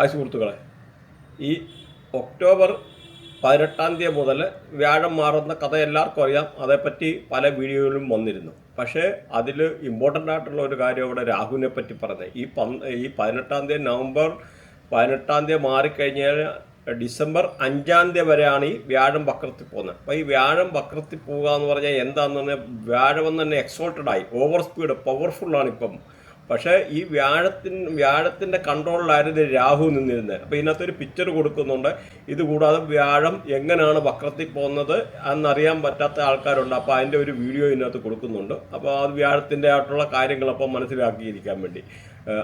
Hi സുഹൃത്തുക്കളെ ഈ October പതിനെട്ടാം തീയതി മുതൽ വ്യാഴം മാറുന്ന കഥ എല്ലാവർക്കും അറിയാം. അതേപ്പറ്റി പല വീഡിയോയിലും വന്നിരുന്നു. പക്ഷേ അതിൽ ഇമ്പോർട്ടന്റ് ആയിട്ടുള്ള ഒരു കാര്യം ഇവിടെ രാഹുവിനെ പറ്റി പറഞ്ഞത് ഈ പന് ഈ പതിനെട്ടാം തീയതി നവംബർ പതിനെട്ടാം തീയതി മാറിക്കഴിഞ്ഞാൽ ഡിസംബർ അഞ്ചാം തീയതി വരെയാണ് ഈ വ്യാഴം വക്രത്തിൽ പോകുന്നത്. അപ്പോൾ ഈ വ്യാഴം വക്രത്തിൽ പോകുക എന്ന് പറഞ്ഞാൽ എന്താണെന്ന് പറഞ്ഞാൽ വ്യാഴം തന്നെ എക്സോൾട്ടഡ് ആയി. ഓവർ സ്പീഡ് പവർഫുള്ളാണ് ഇപ്പം. പക്ഷേ ഈ വ്യാഴത്തിന് വ്യാഴത്തിന്റെ കൺട്രോളിലായിരുന്നു രാഹു നിന്നിരുന്നത്. അപ്പോൾ ഇതിനകത്തൊരു പിക്ചർ കൊടുക്കുന്നുണ്ട്. ഇത് കൂടാതെ വ്യാഴം എങ്ങനെയാണ് വക്രത്തിൽ പോകുന്നത് എന്നറിയാൻ പറ്റാത്ത ആൾക്കാരുണ്ട്. അപ്പോൾ അതിന്റെ ഒരു വീഡിയോ ഇതിനകത്ത് കൊടുക്കുന്നുണ്ട്. അപ്പോൾ അത് വ്യാഴത്തിന്റെ ആയിട്ടുള്ള കാര്യങ്ങൾ അപ്പം മനസ്സിലാക്കിയിരിക്കാൻ വേണ്ടി.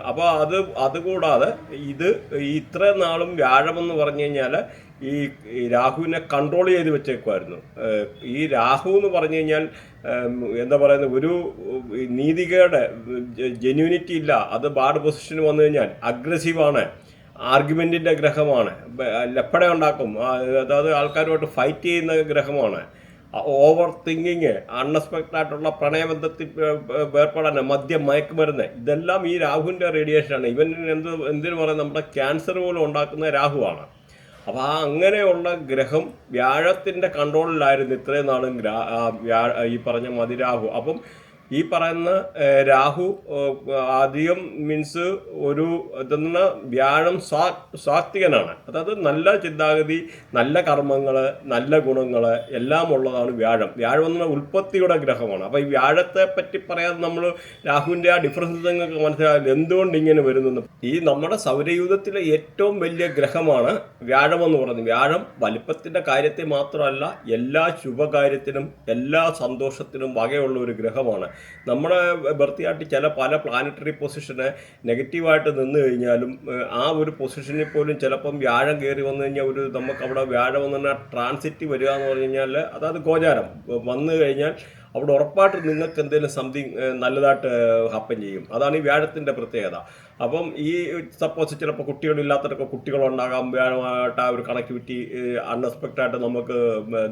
അപ്പോൾ അത് അതുകൂടാതെ ഇത് ഇത്രയും നാളും വ്യാഴമെന്ന് പറഞ്ഞു കഴിഞ്ഞാൽ ഈ രാഹുവിനെ കൺട്രോൾ ചെയ്ത് വെച്ചേക്കുമായിരുന്നു ഈ രാഹു എന്ന് പറഞ്ഞു കഴിഞ്ഞാൽ എന്താ പറയുന്നത് ഒരു നീതികയുടെ ജെന്യൂനിറ്റി ഇല്ല. അത് ബാഡ് പൊസിഷന് വന്നു കഴിഞ്ഞാൽ അഗ്രസീവാണ് ആർഗ്യുമെന്റിന്റെ ഗ്രഹമാണ്. ലപ്പട ഉണ്ടാക്കും. അതായത് ആൾക്കാരുമായിട്ട് ഫൈറ്റ് ചെയ്യുന്ന ഗ്രഹമാണ്. ഓവർ തിങ്കിങ് അൺഎക്സ്പെക്റ്റഡ് ആയിട്ടുള്ള പ്രണയബന്ധത്തിൽ ഏർ, ഏർ, ഏർപ്പെടാൻ മദ്യം മയക്കുമരുന്ന് ഇതെല്ലാം ഈ രാഹുവിന്റെ റേഡിയേഷനാണ് ഇവൻ എന്ത് എന്തിനു പറയുന്നത് നമ്മുടെ ക്യാൻസർ പോലും ഉണ്ടാക്കുന്ന രാഹുവാണ്. അപ്പോൾ ആ അങ്ങനെയുള്ള ഗ്രഹം വ്യാഴത്തിന്റെ കൺട്രോളിലായിരുന്നു ഇത്രയും നാളും ഈ പറഞ്ഞ മതിരാഹു. അപ്പം ഈ പറയുന്ന രാഹു അധികം മീൻസ് ഒരു ഇതെന്ന വ്യാഴം സ്വാ സ്വാത്വികനാണ് അതായത് നല്ല ചിന്താഗതി നല്ല കർമ്മങ്ങൾ നല്ല ഗുണങ്ങൾ എല്ലാം ഉള്ളതാണ് വ്യാഴം. വ്യാഴം എന്ന ഉൽപ്പത്തിയുടെ ഗ്രഹമാണ്. അപ്പോൾ ഈ വ്യാഴത്തെ പറ്റി പറയാതെ നമ്മൾ രാഹുവിന്റെ ആ ഡിഫറൻസ് നിങ്ങൾക്ക് മനസ്സിലാകില്ല എന്തുകൊണ്ട് ഇങ്ങനെ വരുന്നു ഈ നമ്മുടെ സൗരയൂഥത്തിലെ ഏറ്റവും വലിയ ഗ്രഹമാണ് വ്യാഴം എന്ന് പറയുന്നത്. വ്യാഴം വലിപ്പത്തിന്റെ കാര്യത്തെ മാത്രമല്ല എല്ലാ ശുഭകാര്യത്തിനും എല്ലാ സന്തോഷത്തിനും വകയുള്ള ഒരു ഗ്രഹമാണ്. നമ്മുടെ ബർത്തിയായിട്ട് ചില പല പ്ലാനറ്ററി പൊസിഷന് നെഗറ്റീവായിട്ട് നിന്ന് കഴിഞ്ഞാലും ആ ഒരു പൊസിഷനിൽ പോലും ചിലപ്പം വ്യാഴം കയറി വന്നു കഴിഞ്ഞാൽ ഒരു നമുക്ക് അവിടെ വ്യാഴം വന്നു കഴിഞ്ഞാൽ ട്രാൻസിറ്റ് വരിക എന്ന് പറഞ്ഞു കഴിഞ്ഞാൽ അതായത് ഗോചാരം. വന്നു കഴിഞ്ഞാൽ അവിടെ ഉറപ്പായിട്ട് നിങ്ങൾക്ക് എന്തെങ്കിലും സംതിങ് നല്ലതായിട്ട് ഹാപ്പൻ ചെയ്യും. അതാണ് ഈ വ്യാഴത്തിന്റെ പ്രത്യേകത. അപ്പം ഈ സപ്പോസ് ചിലപ്പോൾ കുട്ടികളില്ലാത്തവരൊക്കെ കുട്ടികളുണ്ടാകാം വ്യാഴമായിട്ട് ആ ഒരു കണക്ടിവിറ്റി അൺഎക്സ്പെക്റ്റഡ് ആയിട്ട് നമുക്ക്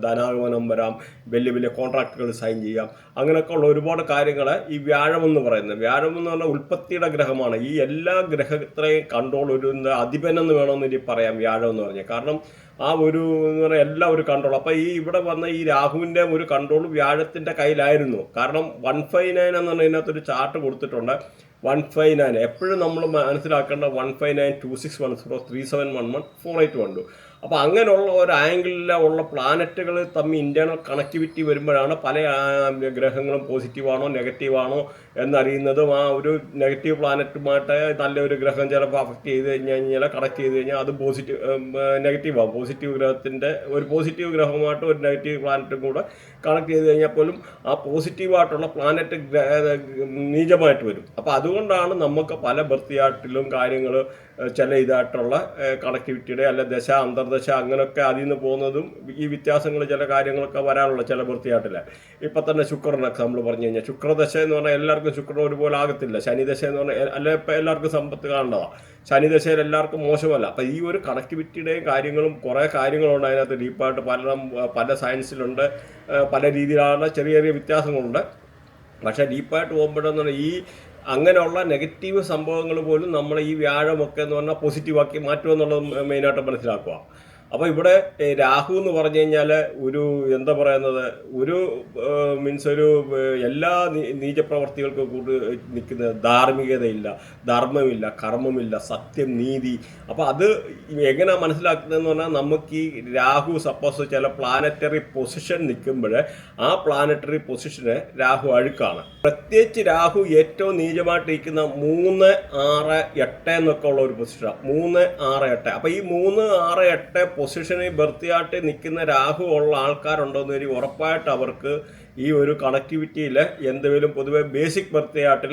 ധനാഗമനം വരാം വലിയ വലിയ കോൺട്രാക്റ്റുകൾ സൈൻ ചെയ്യാം. അങ്ങനെയൊക്കെ ഉള്ള ഒരുപാട് കാര്യങ്ങൾ ഈ വ്യാഴം എന്ന് പറയുന്നത്. വ്യാഴം എന്ന് പറഞ്ഞാൽ ഉൽപ്പത്തിയുടെ ഗ്രഹമാണ്. ഈ എല്ലാ ഗ്രഹത്തെയും കൺട്രോൾ ഒരു അധിപൻ അധിപനെന്ന് വേണമെന്ന് പറയാം വ്യാഴം എന്ന് പറഞ്ഞാൽ കാരണം ആ ഒരു എന്ന് പറഞ്ഞാൽ എല്ലാം ഒരു കൺട്രോൾ അപ്പോൾ ഈ ഇവിടെ വന്ന ഈ രാഹുവിന്റെ ഒരു കൺട്രോൾ വ്യാഴത്തിന്റെ കയ്യിലായിരുന്നു. കാരണം വൺ ഫൈവ് നയൻ എന്ന് പറഞ്ഞതിനകത്തൊരു ചാർട്ട് കൊടുത്തിട്ടുണ്ട്. വൺ ഫൈവ് നയൻ എപ്പോഴും നമ്മൾ മനസ്സിലാക്കേണ്ട one five nine two six one zero three seven one one four eight one two അപ്പോൾ അങ്ങനെയുള്ള ഒരു ആംഗിളിലുള്ള പ്ലാനറ്റുകൾ തമ്മിൽ ഇന്റേണൽ കണക്ടിവിറ്റി വരുമ്പോഴാണ് പല ഗ്രഹങ്ങളും പോസിറ്റീവാണോ നെഗറ്റീവാണോ എന്നറിയുന്നതും ആ ഒരു നെഗറ്റീവ് പ്ലാനറ്റുമായിട്ട് നല്ലൊരു ഗ്രഹം ചിലപ്പോൾ അഫക്റ്റ് ചെയ്ത് കഴിഞ്ഞ് കഴിഞ്ഞാൽ കണക്ട് ചെയ്ത് കഴിഞ്ഞാൽ അത് പോസിറ്റീവ് നെഗറ്റീവാണ് പോസിറ്റീവ് ഗ്രഹത്തിന്റെ ഒരു പോസിറ്റീവ് ഗ്രഹമായിട്ട് ഒരു നെഗറ്റീവ് പ്ലാനറ്റും കൂടെ കണക്ട് ചെയ്ത് കഴിഞ്ഞാൽ പോലും ആ പോസിറ്റീവായിട്ടുള്ള പ്ലാനറ്റ് നീചമായിട്ട് വരും. അപ്പോൾ അതുകൊണ്ടാണ് നമുക്ക് പല ബർത്തിയാട്ടിലും കാര്യങ്ങൾ ചില ഇതായിട്ടുള്ള കണക്ടിവിറ്റിയുടെ അല്ല ദശ അന്തർദശ അങ്ങനെയൊക്കെ അതിൽ നിന്ന് പോകുന്നതും ഈ വ്യത്യാസങ്ങൾ ചില കാര്യങ്ങളൊക്കെ വരാനുള്ള ചില വൃത്തിയായിട്ടില്ല. ഇപ്പം തന്നെ ശുക്രൻ എക്സാമ്പിൾ പറഞ്ഞു കഴിഞ്ഞാൽ ശുക്രദശ എന്ന് പറഞ്ഞാൽ എല്ലാവർക്കും ശുക്രൻ ഒരുപോലെ ആകത്തില്ല. ശനിദശ എന്ന് പറഞ്ഞാൽ അല്ല ഇപ്പം എല്ലാവർക്കും സമ്പത്ത് കാണേണ്ടതാണ് ശനിദശയിൽ എല്ലാവർക്കും മോശമല്ല. അപ്പം ഈ ഒരു കണക്ടിവിറ്റിയുടെയും കാര്യങ്ങളും കുറേ കാര്യങ്ങളുണ്ട് അതിനകത്ത് ഡീപ്പായിട്ട് പല പല സയൻസിലുണ്ട്. പല രീതിയിലുള്ള ചെറിയ ചെറിയ വ്യത്യാസങ്ങളുണ്ട്. പക്ഷേ ഡീപ്പായിട്ട് പോകുമ്പോഴെന്ന് പറഞ്ഞാൽ ഈ അങ്ങനെയുള്ള നെഗറ്റീവ് സംഭവങ്ങൾ പോലും നമ്മൾ ഈ വ്യാഴമൊക്കെ എന്ന് പറഞ്ഞാൽ പോസിറ്റീവാക്കി മാറ്റുമെന്നുള്ളത് മെയിനായിട്ട് മനസ്സിലാക്കുക. അപ്പോൾ ഇവിടെ രാഹു എന്ന് പറഞ്ഞു കഴിഞ്ഞാൽ ഒരു എന്താ പറയുന്നത് ഒരു മീൻസ് ഒരു എല്ലാ നീചപ്രവർത്തികൾക്കും കൂടി നിൽക്കുന്ന ധാർമ്മികതയില്ല ധർമ്മമില്ല കർമ്മമില്ല സത്യം നീതി. അപ്പോൾ അത് എങ്ങനെ മനസ്സിലാക്കുന്നതെന്ന് പറഞ്ഞാൽ നമുക്ക് ഈ രാഹു സപ്പോസ് ചില പ്ലാനറ്ററി പൊസിഷൻ നിൽക്കുമ്പോൾ ആ പ്ലാനറ്ററി പൊസിഷന് രാഹു അഴുക്കാണ്. പ്രത്യേകിച്ച് രാഹു ഏറ്റവും നീചമായിട്ടിരിക്കുന്ന മൂന്ന് ആറ് എട്ട് എന്നൊക്കെ ഉള്ള ഒരു പൊസിഷനാണ് മൂന്ന് ആറ് എട്ട്. അപ്പോൾ ഈ മൂന്ന് ആറ് എട്ട് പൊസിഷനിൽ ബർത്തിയായിട്ട് നിൽക്കുന്ന രാഹു ഉള്ള ആൾക്കാരുണ്ടോയെന്ന് വരി ഉറപ്പായിട്ട് അവർക്ക് ഈ ഒരു കണക്ടിവിറ്റിയിൽ എന്തെങ്കിലും പൊതുവെ ബേസിക് ബർത്തിയാട്ടിൽ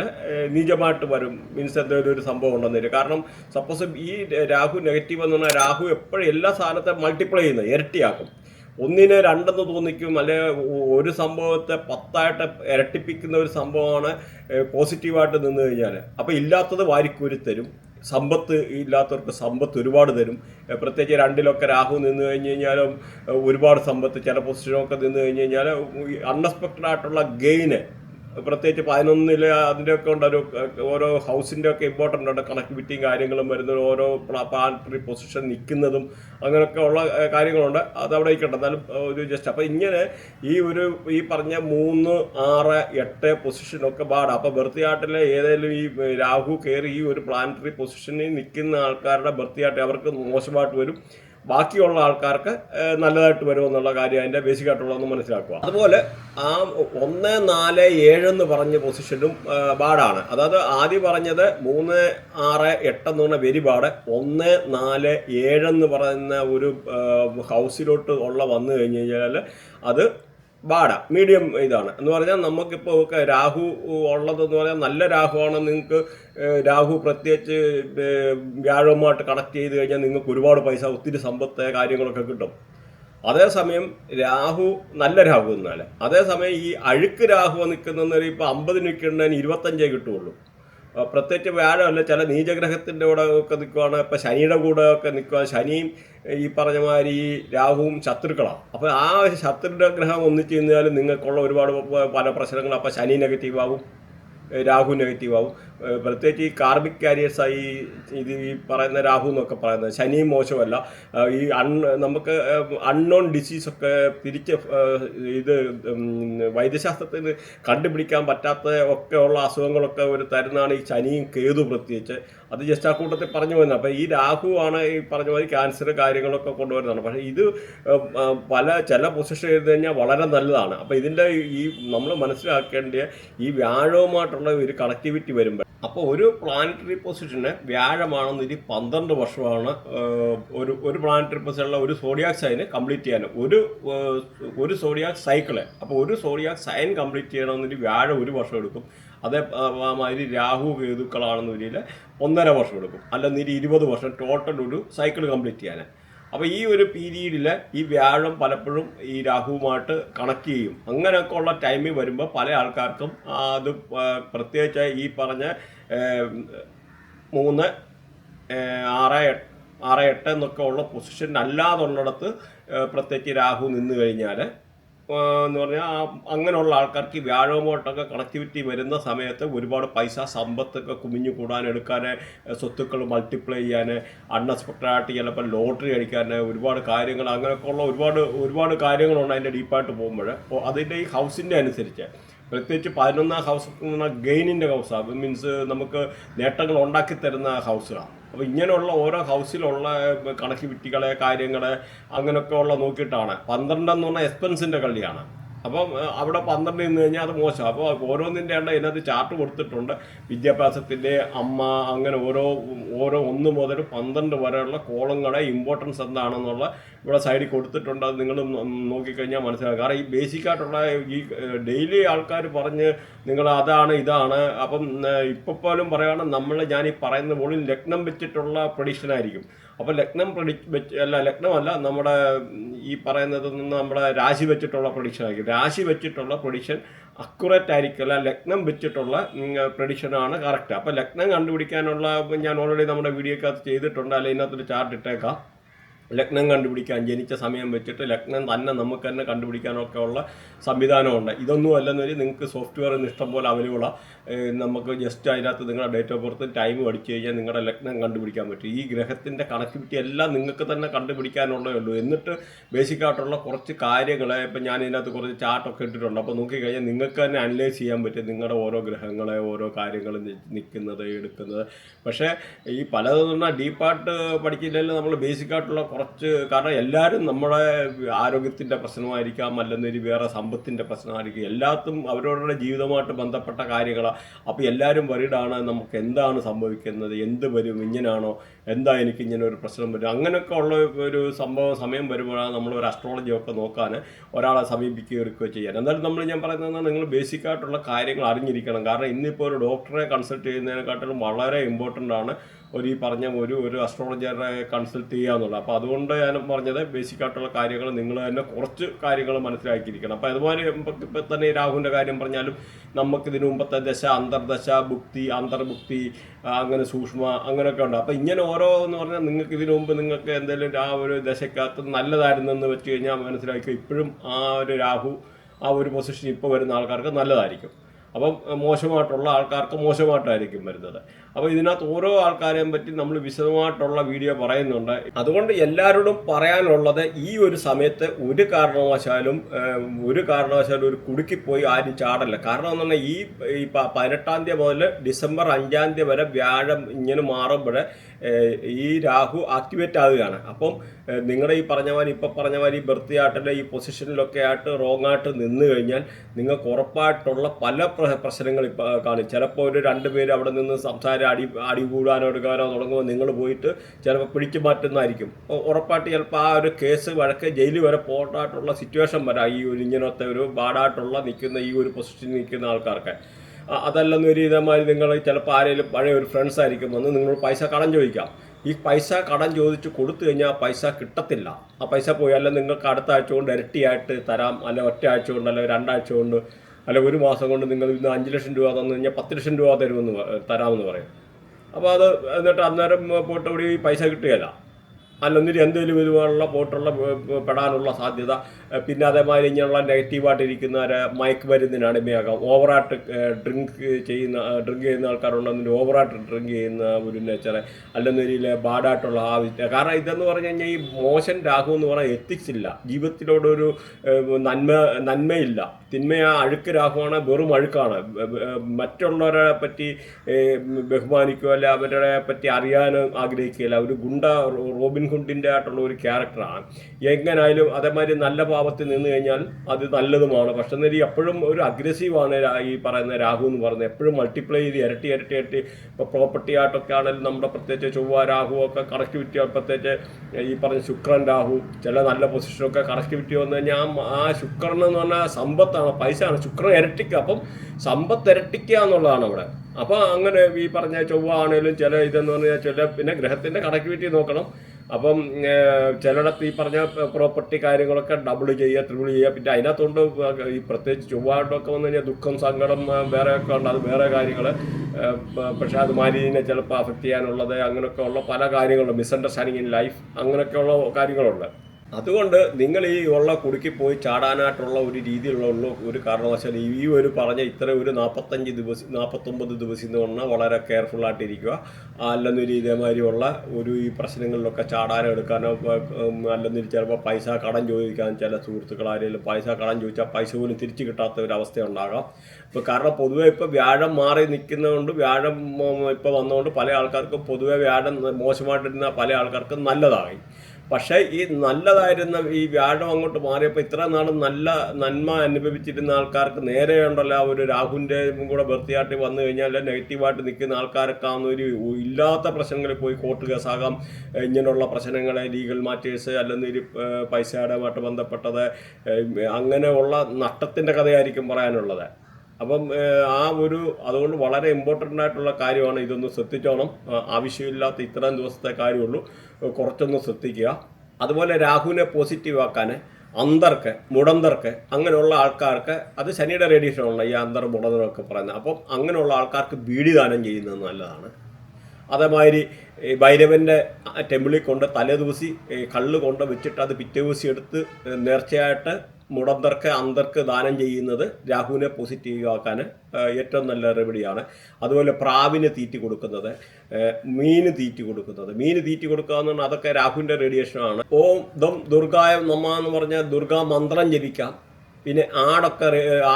നീചമായിട്ട് വരും. മീൻസ് എന്തെങ്കിലും ഒരു സംഭവം ഉണ്ടെന്ന് വരും. കാരണം സപ്പോസ് ഈ രാഹു നെഗറ്റീവ് എന്ന് പറഞ്ഞാൽ രാഹു എപ്പോഴും എല്ലാ സാധനത്തെ മൾട്ടിപ്ലൈ ചെയ്യുന്നത് ഇരട്ടിയാക്കും. ഒന്നിനെ രണ്ടെന്ന് തോന്നിക്കും അല്ലെ ഒരു സംഭവത്തെ പത്തായിട്ട് ഇരട്ടിപ്പിക്കുന്ന ഒരു സംഭവമാണ് പോസിറ്റീവായിട്ട് നിന്ന് കഴിഞ്ഞാൽ അപ്പോൾ ഇല്ലാത്തത് വാരിക്കൂരി തരും സമ്പത്ത് ഇല്ലാത്തവർക്ക് സമ്പത്ത് ഒരുപാട് തരും. പ്രത്യേകിച്ച് രണ്ടിലൊക്കെ രാഹു നിന്ന് കഴിഞ്ഞ് കഴിഞ്ഞാലും ഒരുപാട് സമ്പത്ത് ചില പൊസിഷനൊക്കെ നിന്ന് കഴിഞ്ഞ് കഴിഞ്ഞാൽ അൺഎക്സ്പെക്റ്റഡ് ആയിട്ടുള്ള ഗെയിന് പ്രത്യേകിച്ച് പതിനൊന്നിൽ അതിന്റെയൊക്കെ ഉണ്ട് ഒരു ഓരോ ഹൗസിന്റെ ഒക്കെ ഇമ്പോർട്ടന്റ് ഉണ്ട് കണക്ടിവിറ്റിയും കാര്യങ്ങളും വരുന്ന ഓരോ പ്ലാനറ്ററി പൊസിഷൻ നിൽക്കുന്നതും അങ്ങനെയൊക്കെ ഉള്ള കാര്യങ്ങളുണ്ട്. അത് അവിടെ ഇരിക്കട്ടെ. എന്നാലും ഒരു ജസ്റ്റ് അപ്പം ഇങ്ങനെ ഈ ഒരു ഈ പറഞ്ഞ മൂന്ന് ആറ് എട്ട് പൊസിഷനൊക്കെ പാടാം അപ്പോൾ ബർത്തിയാട്ടിലെ ഏതെങ്കിലും ഈ രാഹു കയറി ഈ ഒരു പ്ലാനറ്ററി പൊസിഷനിൽ നിൽക്കുന്ന ആൾക്കാരുടെ ബർത്തിയാട്ട് അവർക്ക് മോശമായിട്ട് വരും. ബാക്കിയുള്ള ആൾക്കാർക്ക് നല്ലതായിട്ട് വരുമെന്നുള്ള കാര്യം അതിന്റെ ബേസിക് ആയിട്ടുള്ളതെന്ന് മനസ്സിലാക്കുക. അതുപോലെ ആ ഒന്ന് നാല് ഏഴ് എന്ന് പറഞ്ഞ പൊസിഷനും ബാഡാണ്. അതായത് ആദ്യം പറഞ്ഞത് മൂന്ന് ആറ് എട്ട് എന്ന് പറഞ്ഞ വെരി ബാഡ് ഒന്ന് നാല് ഏഴ് എന്ന് പറയുന്ന ഒരു ഹൗസിലോട്ട് ഉള്ള വന്നു കഴിഞ്ഞ് കഴിഞ്ഞാൽ അത് ബാഡ മീഡിയം ഇതാണ്. എന്ന് പറഞ്ഞാൽ നമുക്കിപ്പോൾ രാഹു ഉള്ളതെന്ന് പറഞ്ഞാൽ നല്ല രാഹുവാണ്. നിങ്ങൾക്ക് രാഹു പ്രത്യേകിച്ച് വ്യാഴവുമായിട്ട് കണക്ട് ചെയ്ത് കഴിഞ്ഞാൽ നിങ്ങൾക്ക് ഒരുപാട് പൈസ ഒത്തിരി സമ്പത്ത് കാര്യങ്ങളൊക്കെ കിട്ടും. അതേസമയം രാഹു നല്ല രാഹു എന്നാൽ അതേസമയം ഈ അഴുക്ക് രാഹു നിൽക്കുന്നൊരു ഇപ്പോൾ അമ്പത് നിൽക്കുന്നതിന് ഇരുപത്തഞ്ചേ കിട്ടുള്ളൂ പ്രത്യേകിച്ച് വ്യാഴമല്ല ചില നീചഗ്രഹത്തിന്റെ കൂടെ ഒക്കെ നിൽക്കുവാണ്. ഇപ്പം ശനിയുടെ കൂടെ ഒക്കെ നിൽക്കുക ശനിയും ഈ പറഞ്ഞ മാതിരി രാഹുവും ശത്രുക്കളാണ് അപ്പോൾ ആ ശത്രുടെ ഗ്രഹം ഒന്നിച്ച് കഴിഞ്ഞാൽ നിങ്ങൾക്കുള്ള ഒരുപാട് പല പ്രശ്നങ്ങളും. അപ്പോൾ ശനി നെഗറ്റീവ് ആവും രാഹു നെഗറ്റീവ് ആവും പ്രത്യേകിച്ച് ഈ കാർബിക് കാരിയേഴ്സായി ഇത് ഈ പറയുന്ന രാഹു എന്നൊക്കെ പറയുന്നത് ശനിയും മോശമല്ല. ഈ അൺ നമുക്ക് അൺനോൺ ഡിസീസൊക്കെ തിരിച്ച് ഇത് വൈദ്യശാസ്ത്രത്തിന് കണ്ടുപിടിക്കാൻ പറ്റാത്ത ഒക്കെ ഉള്ള അസുഖങ്ങളൊക്കെ ഒരു തരുന്നതാണ് ഈ ശനിയും കേതു പ്രത്യേകിച്ച്. അത് ജസ്റ്റ് ആ കൂട്ടത്തിൽ പറഞ്ഞു വരുന്നത് അപ്പോൾ ഈ രാഹു ആണ് ഈ പറഞ്ഞ മാതിരി ക്യാൻസർ കാര്യങ്ങളൊക്കെ കൊണ്ടുവരുന്നതാണ്. പക്ഷേ ഇത് പല ചില പൊസിഷൻ ചെയ്ത് കഴിഞ്ഞാൽ വളരെ നല്ലതാണ്. അപ്പോൾ ഇതിന്റെ ഈ നമ്മൾ മനസ്സിലാക്കേണ്ട ഈ വ്യാഴവുമായിട്ടുള്ള ഒരു കണക്ടിവിറ്റി വരുമ്പോൾ അപ്പോൾ ഒരു പ്ലാനറ്ററി പൊസിഷന് ഇനി പന്ത്രണ്ട് വർഷമാണ് ഒരു ഒരു പ്ലാനറ്ററി പൊസിഷനുള്ള ഒരു സോഡിയാക് സൈന് കംപ്ലീറ്റ് ചെയ്യാൻ. ഒരു ഒരു സോഡിയാക് സൈക്കിൾ അപ്പോൾ ഒരു സോഡിയാക് സൈൻ കംപ്ലീറ്റ് ചെയ്യണമെന്നൊരു വ്യാഴം ഒരു വർഷം എടുക്കും. അതേ മാതിരി രാഹു കേതുക്കളാണെന്നൊരിൽ ഒന്നര വർഷം എടുക്കും. അല്ലെന്നൊരു ഇരുപത് വർഷം ടോട്ടൽ ഒരു സൈക്കിൾ കംപ്ലീറ്റ് ചെയ്യാൻ അപ്പോൾ ഈ ഒരു പീരീഡിൽ ഈ വ്യാഴം പലപ്പോഴും ഈ രാഹുവുമായിട്ട് കണക്ട് ചെയ്യും. അങ്ങനെയൊക്കെ ഉള്ള ടൈമിൽ വരുമ്പോൾ പല ആൾക്കാർക്കും അത് പ്രത്യേകിച്ച് ഈ പറഞ്ഞ മൂന്ന് ആറ് ആറ് എട്ട് എന്നൊക്കെ ഉള്ള പൊസിഷൻ അല്ലാതുള്ളിടത്ത് പ്രത്യേകിച്ച് രാഹു നിന്ന് കഴിഞ്ഞാൽ എന്ന് പറഞ്ഞാൽ അങ്ങനെയുള്ള ആൾക്കാർക്ക് ഈ വ്യാഴവുമായിട്ടൊക്കെ കണക്ടിവിറ്റി വരുന്ന സമയത്ത് ഒരുപാട് പൈസ സമ്പത്തൊക്കെ കുമിഞ്ഞു കൂടാൻ എടുക്കാൻ സ്വത്തുക്കൾ മൾട്ടിപ്ലൈ ചെയ്യാൻ അൺഎക്സ്പെക്റ്റഡായിട്ട് ചിലപ്പോൾ ലോട്ടറി അടിക്കാൻ ഒരുപാട് കാര്യങ്ങൾ അങ്ങനെയൊക്കെ ഉള്ള ഒരുപാട് ഒരുപാട് കാര്യങ്ങളുണ്ട് അതിന്റെ ഡീപ്പായിട്ട് പോകുമ്പോൾ. അതിന്റെ ഈ ഹൗസിന്റെ അനുസരിച്ച് പ്രത്യേകിച്ച് പതിനൊന്നാം ഹൗസ് എന്ന് പറഞ്ഞാൽ ഗെയിനിന്റെ ഹൗസാണ് മീൻസ് നമുക്ക് നേട്ടങ്ങൾ ഉണ്ടാക്കി തരുന്ന ഹൗസുകളാണ് അപ്പോൾ ഇങ്ങനെയുള്ള ഓരോ ഹൗസിലുള്ള കണക്ടിവിറ്റികളെ കാര്യങ്ങളെ അങ്ങനെയൊക്കെ ഉള്ള നോക്കിയിട്ടാണ്. പന്ത്രണ്ടെന്ന് പറഞ്ഞാൽ എക്സ്പെൻസിന്റെ കളിയാണ് അപ്പം അവിടെ പന്ത്രണ്ട് നിന്ന് കഴിഞ്ഞാൽ അത് മോശം. അപ്പോൾ ഓരോന്നിന്റെ ഉണ്ട് ഇതിനകത്ത് ചാർട്ട് കൊടുത്തിട്ടുണ്ട്. വിദ്യാഭ്യാസത്തിന്റെ അമ്മ അങ്ങനെ ഓരോ ഓരോ ഒന്ന് മുതൽ പന്ത്രണ്ട് വരെയുള്ള കോളങ്ങളുടെ ഇമ്പോർട്ടൻസ് എന്താണെന്നുള്ള ഇവിടെ സൈഡിൽ കൊടുത്തിട്ടുണ്ട്. അത് നിങ്ങൾ നോക്കിക്കഴിഞ്ഞാൽ മനസ്സിലാക്കും കാരണം ഈ ബേസിക്കായിട്ടുള്ള ഈ ഡെയിലി ആൾക്കാർ പറഞ്ഞ് നിങ്ങൾ അതാണ് ഇതാണ്. അപ്പം ഇപ്പോൾ പോലും പറയുകയാണെങ്കിൽ നമ്മൾ ഞാൻ ഈ പറയുന്ന മുകളിൽ ലഗ്നം വെച്ചിട്ടുള്ള പ്രഡിക്ഷൻ ആയിരിക്കും. അപ്പോൾ ലഗ്നം പ്രഡി വെച്ച് അല്ല ലഗ്നമല്ല നമ്മുടെ ഈ പറയുന്നത് നിന്ന് നമ്മുടെ രാശി വെച്ചിട്ടുള്ള പ്രൊഡിക്ഷൻ ആയിരിക്കും. രാശി വെച്ചിട്ടുള്ള പ്രൊഡിക്ഷൻ അക്യുറേറ്റ് ആയിരിക്കില്ല ലഗ്നം വെച്ചിട്ടുള്ള പ്രൊഡിക്ഷനാണ് കറക്റ്റ് അപ്പോൾ ലഗ്നം കണ്ടുപിടിക്കാനുള്ള ഞാൻ ഓൾറെഡി നമ്മുടെ വീഡിയോക്കകത്ത് ചെയ്തിട്ടുണ്ട്. അല്ലെങ്കിൽ ഇതിനകത്തൊരു ചാർട്ട് ഇട്ടേക്കാം. ലഗ്നം കണ്ടുപിടിക്കാൻ ജനിച്ച സമയം വെച്ചിട്ട് ലഗ്നം തന്നെ നമുക്ക് തന്നെ കണ്ടുപിടിക്കാനൊക്കെ ഉള്ള സംവിധാനമുണ്ട്. ഇതൊന്നും അല്ലെന്നൊരു നിങ്ങൾക്ക് സോഫ്റ്റ്വെയർ ഇഷ്ടം പോലെ അവൈലബിളാണ് നമുക്ക് ജസ്റ്റ് അതിനകത്ത് നിങ്ങളുടെ ഡേറ്റ് ഓഫ് ബർത്ത് ടൈം അടിച്ചു കഴിഞ്ഞാൽ നിങ്ങളുടെ ലഗ്നം കണ്ടുപിടിക്കാൻ പറ്റും. ഈ ഗ്രഹത്തിന്റെ കണക്ടിവിറ്റി എല്ലാം നിങ്ങൾക്ക് തന്നെ കണ്ടുപിടിക്കാനുള്ളേ ഉള്ളൂ. എന്നിട്ട് ബേസിക് ആയിട്ടുള്ള കുറച്ച് കാര്യങ്ങൾ ഇപ്പം ഞാൻ ഇതിനകത്ത് കുറച്ച് ചാർട്ടൊക്കെ ഇട്ടിട്ടുണ്ട്. അപ്പോൾ നോക്കിക്കഴിഞ്ഞാൽ നിങ്ങൾക്ക് തന്നെ അനലൈസ് ചെയ്യാൻ പറ്റും നിങ്ങളുടെ ഓരോ ഗ്രഹങ്ങളെ ഓരോ കാര്യങ്ങൾ നിൽക്കുന്നത് എടുക്കുന്നത്. പക്ഷേ ഈ പലതെന്ന് പറഞ്ഞാൽ ഡീപ്പായിട്ട് പഠിക്കില്ലെങ്കിൽ നമ്മൾ ബേസിക് ആയിട്ടുള്ള കുറച്ച് കാരണം എല്ലാവരും നമ്മുടെ ആരോഗ്യത്തിന്റെ പ്രശ്നമായിരിക്കാം അല്ലെന്നൊരു വേറെ സമ്പത്തിന്റെ പ്രശ്നമായിരിക്കും. എല്ലാത്തും അവരവരുടെ ജീവിതമായിട്ട് ബന്ധപ്പെട്ട കാര്യങ്ങളാണ് അപ്പോൾ എല്ലാവരും വരിടാണ് നമുക്ക് എന്താണ് സംഭവിക്കുന്നത് എന്ത് വരും ഇങ്ങനെയാണോ എന്താ എനിക്ക് ഇങ്ങനെ ഒരു പ്രശ്നം വരും. അങ്ങനെയൊക്കെ ഉള്ള ഒരു സംഭവം സമയം വരുമ്പോഴാണ് നമ്മൾ ഒരു അസ്ട്രോളജി ഒക്കെ നോക്കാൻ ഒരാളെ സമീപിക്കുകയോ എടുക്കുകയോ ചെയ്യാൻ. എന്നാലും നമ്മൾ ഞാൻ പറയുന്നത് നിങ്ങൾ ബേസിക് ആയിട്ടുള്ള കാര്യങ്ങൾ അറിഞ്ഞിരിക്കണം. കാരണം ഇന്നിപ്പോൾ ഒരു ഡോക്ടറെ കൺസൾട്ട് ചെയ്യുന്നതിനെക്കാട്ടിലും വളരെ ഇമ്പോർട്ടന്റ് ആണ് ഒരു ഈ പറഞ്ഞ ഒരു ഒരു അസ്ട്രോളജറെ കൺസൾട്ട് ചെയ്യുക എന്നുള്ളത്. അപ്പോൾ അതുകൊണ്ട് ഞാൻ പറഞ്ഞത് ബേസിക് ആയിട്ടുള്ള കാര്യങ്ങൾ നിങ്ങൾ തന്നെ കുറച്ച് കാര്യങ്ങൾ മനസ്സിലാക്കിയിരിക്കണം. അപ്പോൾ അതുപോലെ ഇപ്പം തന്നെ രാഹുവിന്റെ കാര്യം പറഞ്ഞാലും നമുക്ക് ഇതിനു മുമ്പത്തെ ദശ അന്തർദശ ഭുക്തി അന്തർഭുക്തി അങ്ങനെ സൂക്ഷ്മ അങ്ങനെയൊക്കെ ഉണ്ട്. അപ്പോൾ ഇങ്ങനെ ഓരോ എന്ന് പറഞ്ഞാൽ നിങ്ങൾക്ക് ഇതിനു മുമ്പ് നിങ്ങൾക്ക് എന്തെങ്കിലും ആ ഒരു ദശക്കകത്ത് നല്ലതായിരുന്നെന്ന് വെച്ച് കഴിഞ്ഞാൽ മനസ്സിലാക്കി ഇപ്പോഴും ആ ഒരു രാഹു ആ ഒരു പൊസിഷൻ ഇപ്പോൾ വരുന്ന ആൾക്കാർക്ക് നല്ലതായിരിക്കും. അപ്പം മോശമായിട്ടുള്ള ആൾക്കാർക്ക് മോശമായിട്ടായിരിക്കും വരുന്നത്. അപ്പോൾ ഇതിനകത്ത് ഓരോ ആൾക്കാരെയും പറ്റി നമ്മൾ വിശദമായിട്ടുള്ള വീഡിയോ പറയുന്നുണ്ട്. അതുകൊണ്ട് എല്ലാവരോടും പറയാനുള്ളത് ഈ ഒരു സമയത്ത് ഒരു കാരണവശാലും ഒരു കാരണവശാലും ഒരു കുടുക്കി പോയി ആരും ചാടല്ല. കാരണം എന്ന് പറഞ്ഞാൽ ഈ പതിനെട്ടാം തീയതി മുതൽ ഡിസംബർ അഞ്ചാം തീയതി വരെ വ്യാഴം ഇങ്ങനെ മാറുമ്പോൾ ഈ രാഹു ആക്ടിവേറ്റ് ആവുകയാണ്. അപ്പം നിങ്ങളുടെ ഈ പറഞ്ഞ മാതിരി ഇപ്പം പറഞ്ഞ മാതിരി ബർത്ത് ആയിട്ടില്ല ഈ പൊസിഷനിലൊക്കെ ആയിട്ട് റോങ് ആയിട്ട് നിന്ന് കഴിഞ്ഞാൽ നിങ്ങൾക്ക് ഉറപ്പായിട്ടുള്ള പല പ്രശ്നങ്ങൾ ഇപ്പോൾ കാണും. ചിലപ്പോൾ ഒരു രണ്ട് പേര് അവിടെ നിന്ന് സംസാരം അടി അടി കൂടാനോ എടുക്കാനോ തുടങ്ങുമ്പോൾ നിങ്ങൾ പോയിട്ട് ചിലപ്പോൾ പിടിച്ചു മാറ്റുന്നതായിരിക്കും. ഉറപ്പായിട്ട് ചിലപ്പോൾ ആ ഒരു കേസ് വഴക്ക് ജയിലിൽ വരെ പോട്ടായിട്ടുള്ള സിറ്റുവേഷൻ വരാം. ഈ ഒരു ഇങ്ങനത്തെ ഒരു ബാഡായിട്ടുള്ള നിൽക്കുന്ന ഈ ഒരു പൊസിഷനിൽ നിൽക്കുന്ന ആൾക്കാർക്ക്. അതല്ലെന്ന് ഒരു ഇതേമാതിരി നിങ്ങൾ ചിലപ്പോൾ ആരെങ്കിലും പഴയ ഒരു ഫ്രണ്ട്സ് ആയിരിക്കും വന്ന് നിങ്ങൾ പൈസ കടം ചോദിക്കാം. ഈ പൈസ കടം ചോദിച്ച് കൊടുത്തു കഴിഞ്ഞാൽ ആ പൈസ കിട്ടത്തില്ല. ആ പൈസ പോയി അല്ലെങ്കിൽ നിങ്ങൾക്ക് അടുത്ത ആഴ്ച കൊണ്ട് ഇരട്ടിയായിട്ട് തരാം. അല്ല ഒറ്റ ആഴ്ച കൊണ്ട് അല്ല രണ്ടാഴ്ച കൊണ്ട് അല്ല ഒരു മാസം കൊണ്ട് നിങ്ങൾ ഇന്ന് അഞ്ച് ലക്ഷം രൂപ തന്നു കഴിഞ്ഞാൽ പത്ത് ലക്ഷം രൂപ തരുമെന്ന് തരാമെന്ന് പറയും. അപ്പോൾ അത് എന്നിട്ട് അന്നേരം ഇവിടെ പൈസ കിട്ടുകയില്ല. അല്ലെന്നിട്ട് എന്തെങ്കിലും ഇതുപോലുള്ള പോട്ടുള്ള പെടാനുള്ള സാധ്യത പിന്നെ അതേമാതിരി ഇങ്ങനെയുള്ള നെഗറ്റീവായിട്ടിരിക്കുന്നവരെ മയക്ക് മരുന്നിന് അടിമയാകാം ഓവറായിട്ട് ഡ്രിങ്ക് ചെയ്യുന്ന ഡ്രിങ്ക് ചെയ്യുന്ന ആൾക്കാരുണ്ടെന്നുണ്ടെങ്കിൽ ഓവറായിട്ട് ഡ്രിങ്ക് ചെയ്യുന്ന ഒരു നേച്ചർ രീതിയിൽ ബാഡായിട്ടുള്ള ആവശ്യം കാരണം ഇതെന്ന് പറഞ്ഞു കഴിഞ്ഞാൽ ഈ മോശൻ രാഹു എന്ന് പറഞ്ഞാൽ എത്തിക്സ് ഇല്ല. ജീവിതത്തിലോടൊരു നന്മ നന്മയില്ല. തിന്മ ആ അഴുക്ക് രാഹുവാണ് വെറും അഴുക്കാണ്. മറ്റുള്ളവരെ പറ്റി ബഹുമാനിക്കുക അല്ലെ അവരെ പറ്റി അറിയാൻ ആഗ്രഹിക്കുകയില്ല ഒരു ഗുണ്ട റോബിൻ ഹുഡിന്റെ ആയിട്ടുള്ള ഒരു ക്യാരക്ടറാണ് എങ്ങനായാലും അതേമാതിരി നല്ല പാപത്തിൽ നിന്ന് കഴിഞ്ഞാൽ അത് നല്ലതുമാണ്. പക്ഷെ എന്നാൽ എപ്പോഴും ഒരു അഗ്രസീവാണ് ഈ പറയുന്ന രാഹു എന്ന് പറയുന്നത്. എപ്പോഴും മൾട്ടിപ്ലൈ ചെയ്ത് ഇരട്ടി ഇരട്ടി ഇരട്ടി. ഇപ്പോൾ പ്രോപ്പർട്ടി ആയിട്ടൊക്കെ ആണെങ്കിലും നമ്മുടെ പ്രത്യേകിച്ച് ചൊവ്വ രാഹു ഒക്കെ കണക്ടിവിറ്റി പ്രത്യേകിച്ച് ഈ പറഞ്ഞ ശുക്രൻ രാഹു ചില നല്ല പൊസിഷനൊക്കെ കണക്ടിവിറ്റി വന്നു കഴിഞ്ഞാൽ ആ ശുക്രൻ എന്ന് പറഞ്ഞാൽ സമ്പത്താണ് പൈസയാണ്. ശുക്രൻ ഇരട്ടിക്കുക അപ്പം സമ്പത്ത് ഇരട്ടിക്കുക എന്നുള്ളതാണ് അവിടെ. അപ്പോൾ അങ്ങനെ ഈ പറഞ്ഞ ചൊവ്വ ആണെങ്കിലും ചില ഇതെന്ന് പറഞ്ഞാൽ ചില പിന്നെ ഗ്രഹത്തിന്റെ കണക്ടിവിറ്റി നോക്കണം. അപ്പം ചിലയിടത്ത് ഈ പറഞ്ഞ പ്രോപ്പർട്ടി കാര്യങ്ങളൊക്കെ ഡബിൾ ചെയ്യുക ട്രിപ്പിൾ ചെയ്യുക പിന്നെ അതിനകത്തോണ്ട് ഈ പ്രത്യേകിച്ച് ചൊവ്വാട്ടൊക്കെ വന്നു കഴിഞ്ഞാൽ ദുഃഖം സങ്കടം വേറെ ഒക്കെ ഉണ്ട്. അത് വേറെ കാര്യങ്ങൾ പക്ഷേ അത് മാരീനെ ചിലപ്പോൾ അഫക്റ്റ് ചെയ്യാനുള്ളത് അങ്ങനെയൊക്കെ ഉള്ള പല കാര്യങ്ങളുണ്ട്. മിസ്അണ്ടർസ്റ്റാൻഡിങ് ഇൻ ലൈഫ് അങ്ങനെയൊക്കെയുള്ള കാര്യങ്ങളുണ്ട്. അതുകൊണ്ട് നിങ്ങൾ ഈ ഉള്ള കുടുക്കി പോയി ചാടാനായിട്ടുള്ള ഒരു രീതിയിലുള്ള ഒരു കാരണവശാൽ ഈ ഒരു പറഞ്ഞ ഇത്ര ഒരു നാൽപ്പത്തഞ്ച് ദിവസം നാൽപ്പത്തൊമ്പത് ദിവസം എന്ന് പറഞ്ഞാൽ വളരെ കെയർഫുൾ ആയിട്ടിരിക്കുക. അല്ലെന്നൊരു ഇതേമാതിരിയുള്ള ഒരു ഈ പ്രശ്നങ്ങളിലൊക്കെ ചാടാനോ എടുക്കാനോ അല്ലെന്നൊരു ചിലപ്പോൾ പൈസ കടം ചോദിക്കാൻ ചില സുഹൃത്തുക്കൾ ആരെങ്കിലും പൈസ കടം ചോദിച്ചാൽ പൈസ പോലും തിരിച്ചു കിട്ടാത്ത ഒരു അവസ്ഥ ഉണ്ടാകാം ഇപ്പോൾ കാരണം പൊതുവേ ഇപ്പോൾ വ്യാഴം മാറി നിൽക്കുന്നതുകൊണ്ട് വ്യാഴം ഇപ്പോൾ വന്നതുകൊണ്ട് പല ആൾക്കാർക്കും പൊതുവേ വ്യാഴം മോശമായിട്ടിരുന്ന പല ആൾക്കാർക്കും നല്ലതായി. പക്ഷേ ഈ നല്ലതായിരുന്ന ഈ വ്യാഴം അങ്ങോട്ട് മാറിയപ്പോൾ ഇത്ര നാളും നല്ല നന്മ അനുഭവിച്ചിരുന്ന ആൾക്കാർക്ക് നേരെ ഒരു രാഹുവിന്റെ കൂടെ വൃത്തിയാട്ടി വന്നു കഴിഞ്ഞാൽ നെഗറ്റീവായിട്ട് നിൽക്കുന്ന ആൾക്കാരൊക്കെ ഒരു ഇല്ലാത്ത പ്രശ്നങ്ങളിൽ പോയി കോർട്ട് കേസാകാം. ഇങ്ങനെയുള്ള പ്രശ്നങ്ങളെ ലീഗൽ മാറ്റേഴ്സ് അല്ലെങ്കിൽ പൈസയുമായിട്ട് ബന്ധപ്പെട്ടത് അങ്ങനെയുള്ള നഷ്ടത്തിന്റെ കഥയായിരിക്കും പറയാനുള്ളത്. അപ്പം ആ ഒരു അതുകൊണ്ട് വളരെ ഇമ്പോർട്ടന്റ് ആയിട്ടുള്ള കാര്യമാണ് ഇതൊന്ന് ശ്രദ്ധിച്ചോണം. ആവശ്യമില്ലാത്ത ഇത്രയും ദിവസത്തെ കാര്യമുള്ളൂ. കുറച്ചൊന്ന് ശ്രദ്ധിക്കുക. അതുപോലെ രാഹുവിനെ പോസിറ്റീവ് ആക്കാൻ അന്തർക്ക് മുടന്തർക്ക് അങ്ങനെയുള്ള ആൾക്കാർക്ക് അത് ശനിയുടെ റേഡിയേഷനാണ് ഈ അന്തർ മുടന്തരൊക്കെ പറയുന്നത്. അപ്പം അങ്ങനെയുള്ള ആൾക്കാർക്ക് ബീഡി ദാനം ചെയ്യുന്നത് നല്ലതാണ്. അതേമാതിരി ഭൈരവന്റെ ടെമ്പിളിൽ കൊണ്ട് തലേ ദിവസി കള്ള് കൊണ്ട് വെച്ചിട്ട് അത് പിറ്റേ ദിവസം എടുത്ത് നേർച്ചയായിട്ട് മുടന്തർക്ക് അന്തർക്ക് ദാനം ചെയ്യുന്നത് രാഹുവിനെ പോസിറ്റീവ് ആക്കാൻ ഏറ്റവും നല്ല റെമഡിയാണ് അതുപോലെ പ്രാവിന് തീറ്റി കൊടുക്കുന്നത് മീന് തീറ്റി കൊടുക്കുന്നത്. മീന് തീറ്റി കൊടുക്കുക എന്ന് പറഞ്ഞാൽ അതൊക്കെ രാഹുവിന്റെ റേഡിയേഷനാണ് ഓം ദം ദുർഗായ നമ്മ എന്ന് പറഞ്ഞാൽ ദുർഗാ മന്ത്രം ജപിക്കാം. പിന്നെ ആടൊക്കെ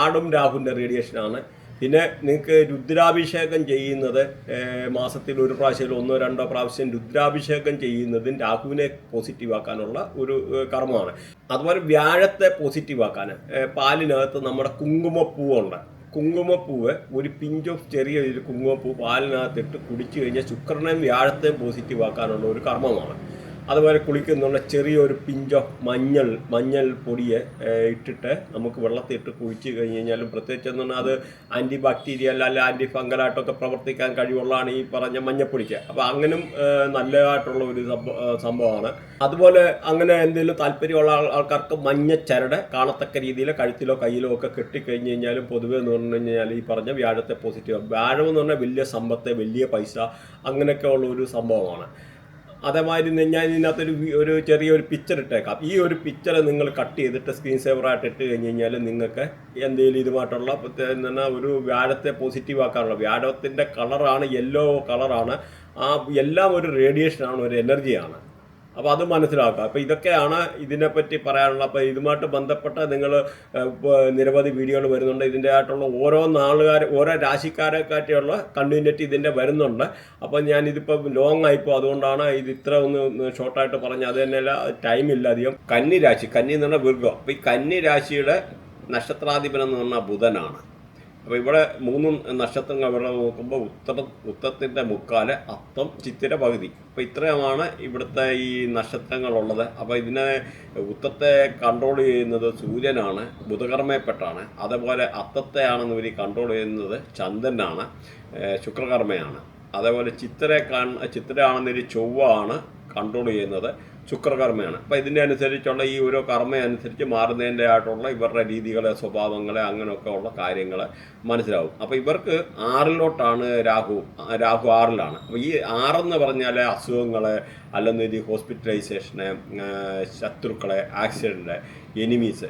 ആടും രാഹുവിന്റെ റേഡിയേഷനാണ് പിന്നെ നിങ്ങൾക്ക് രുദ്രാഭിഷേകം ചെയ്യുന്നത് മാസത്തിൽ ഒരു പ്രാവശ്യം ഒന്നോ രണ്ടോ പ്രാവശ്യം രുദ്രാഭിഷേകം ചെയ്യുന്നതും രാഹുവിനെ പോസിറ്റീവാക്കാനുള്ള ഒരു കർമ്മമാണ്. അതുപോലെ വ്യാഴത്തെ പോസിറ്റീവ് ആക്കാൻ ഏഹ്, പാലിനകത്ത് നമ്മുടെ കുങ്കുമപ്പൂവുണ്ട്. കുങ്കുമപ്പൂവ് ഒരു പിഞ്ച് ഓഫ് ചെറിയ ഒരു കുങ്കുമപ്പൂ പാലിനകത്തിട്ട് കുടിച്ചു കഴിഞ്ഞാൽ ശുക്രനെയും വ്യാഴത്തെയും പോസിറ്റീവാക്കാനുള്ള ഒരു കർമ്മമാണ്. അതുപോലെ കുളിക്കുന്നുള്ള ചെറിയൊരു പിഞ്ചോ മഞ്ഞൾ മഞ്ഞൾ പൊടിയെ ഇട്ടിട്ട് നമുക്ക് വെള്ളത്തിൽ ഇട്ട് കുഴിച്ച് കഴിഞ്ഞ് കഴിഞ്ഞാലും പ്രത്യേകിച്ച് എന്ന് പറഞ്ഞാൽ അത് ആന്റി ബാക്ടീരിയൽ അല്ല ആന്റി ഫംഗലായിട്ടൊക്കെ പ്രവർത്തിക്കാൻ കഴിവുള്ളതാണ് ഈ പറഞ്ഞ മഞ്ഞപ്പൊടിക്ക്. അപ്പോൾ അങ്ങനും നല്ലതായിട്ടുള്ള ഒരു സംഭവമാണ്. അതുപോലെ അങ്ങനെ എന്തെങ്കിലും താല്പര്യമുള്ള ആൾക്കാർക്ക് മഞ്ഞ ചരട് കാണത്തക്ക രീതിയിൽ കഴുത്തിലോ കയ്യിലോ ഒക്കെ കെട്ടിക്കഴിഞ്ഞ് കഴിഞ്ഞാലും പൊതുവേ എന്ന് പറഞ്ഞു കഴിഞ്ഞാൽ ഈ പറഞ്ഞ വ്യാഴത്തെ പോസിറ്റീവ് വ്യാഴം എന്ന് പറഞ്ഞാൽ വലിയ സമ്പത്ത് വലിയ പൈസ അങ്ങനെയൊക്കെ ഉള്ള ഒരു സംഭവമാണ്. അതേമാതിരി ഞാൻ ഇതിനകത്തൊരു ഒരു ചെറിയൊരു പിക്ചർ ഇട്ടേക്കാം. ഈ ഒരു പിക്ചർ നിങ്ങൾ കട്ട് ചെയ്തിട്ട് സ്ക്രീൻ സേവറായിട്ട് ഇട്ട് കഴിഞ്ഞ് കഴിഞ്ഞാൽ നിങ്ങൾക്ക് എന്തെങ്കിലും ഇതുമായിട്ടുള്ള എന്താണ് ഒരു വ്യാഴത്തെ പോസിറ്റീവ് ആക്കാനുള്ള വ്യാഴത്തിന്റെ കളറാണ് യെല്ലോ കളറാണ് ആ എല്ലാം ഒരു റേഡിയേഷനാണ് ഒരു എനർജിയാണ് അപ്പോൾ അത് മനസ്സിലാക്കുക. അപ്പോൾ ഇതൊക്കെയാണ് ഇതിനെപ്പറ്റി പറയാനുള്ളത് അപ്പോൾ ഇതുമായിട്ട് ബന്ധപ്പെട്ട നിങ്ങൾ നിരവധി വീഡിയോകൾ വരുന്നുണ്ട്. ഇതിന്റെ ആയിട്ടുള്ള ഓരോ നാളുകാർ ഓരോ രാശിക്കാരെ കാറ്റിയുള്ള കണ്ടിന്യൂറ്റി ഇതിന്റെ വരുന്നുണ്ട്. അപ്പോൾ ഞാൻ ഇതിപ്പോൾ ലോങ് ആയിപ്പോൾ അതുകൊണ്ടാണ് ഇത് ഇത്ര ഒന്ന് ഷോർട്ടായിട്ട് പറഞ്ഞത്. അത് തന്നെയല്ല ഇല്ല അധികം. കന്നി രാശി കന്നി എന്ന് പറഞ്ഞാൽ വൃഗം അപ്പോൾ ഈ കന്നി രാശിയുടെ നക്ഷത്രാധിപൻ എന്ന് പറഞ്ഞാൽ ബുധനാണ്. അപ്പോൾ ഇവിടെ മൂന്ന് നക്ഷത്രങ്ങൾ ഇവിടെ നോക്കുമ്പോൾ ഉത്തര ഉത്തരത്തിന്റെ മുക്കാൽ അത്തം ചിത്തിര പകുതി. അപ്പോൾ ഇത്രയുമാണ് ഇവിടുത്തെ ഈ നക്ഷത്രങ്ങളുള്ളത്. അപ്പോൾ ഇതിനെ ഉത്തത്തെ കൺട്രോൾ ചെയ്യുന്നത് സൂര്യനാണ് ബുധകർമ്മയെപ്പെട്ടാണ് അതേപോലെ അത്തത്തെയാണെന്ന് ഇവർ കൺട്രോൾ ചെയ്യുന്നത് ചന്ദ്രനാണ് ശുക്രകർമ്മയാണ്. അതേപോലെ ചിത്തിരെ കൺ ചിത്തിരയാണെന്നൊരു ചൊവ്വ ആണ് കൺട്രോൾ ചെയ്യുന്നത്. ശുക്രകർമ്മയാണ്. അപ്പോൾ ഇതിന്റെ അനുസരിച്ചുള്ള ഈ ഓരോ കർമ്മ അനുസരിച്ച് മാറുന്നതിന്റെ ആയിട്ടുള്ള ഇവരുടെ രീതികളെ സ്വഭാവങ്ങളെ അങ്ങനെയൊക്കെ ഉള്ള കാര്യങ്ങൾ മനസ്സിലാവും. അപ്പോൾ ഇവർക്ക് ആറിലോട്ടാണ് രാഹു രാഹു ആറിലാണ്. അപ്പോൾ ഈ ആറെന്ന് പറഞ്ഞാൽ അസുഖങ്ങൾ അല്ലെന്നൊരു ഹോസ്പിറ്റലൈസേഷന് ശത്രുക്കളെ ആക്സിഡന്റ് എനിമീസ്